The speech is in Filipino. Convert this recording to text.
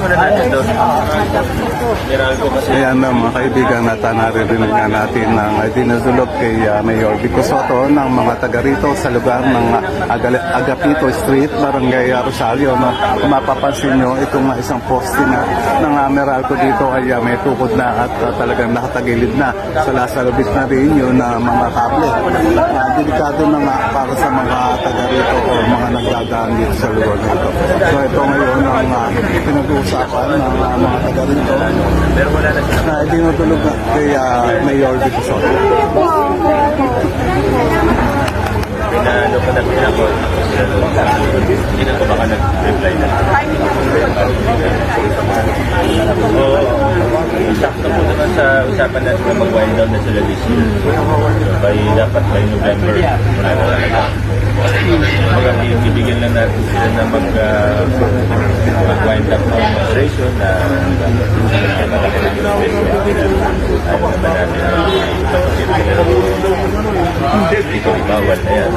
Ayos mo na natin doon. Ayan na mga kaibigan at uh, naririnig nga natin ng uh, dinudulog kay uh, Mayor Vico Soto ng mga taga rito sa lugar ng uh, Agal- Agapito Street, Barangay uh, Rosario. No? Kung mapapansin nyo, itong uh, isang poste na ng uh, Meralco dito ay uh, may tukod na at uh, talagang nakatagilid na. Sa lasalubit na rin yun na mga kable. Uh, delikado na nga para sa mga taga rito o mga nagdadaan dito sa lugar nito. So ito ngayon ang uh, pinag-uusapan ng uh, mga taga rito na sila. na kay uh, Mayor Vico Soto. Pinaano ko na pinako. Hindi na ko baka nag-reply na. Oo. Sakto po naman sa usapan natin na mag-wind down na sila this year. By, dapat by November, wala na. Kumbaga, bibigyan lang natin sila na mag, uh, mag-wind up ng demonstration na. Ayaw naman natin. Hindi ko ibawal na yan.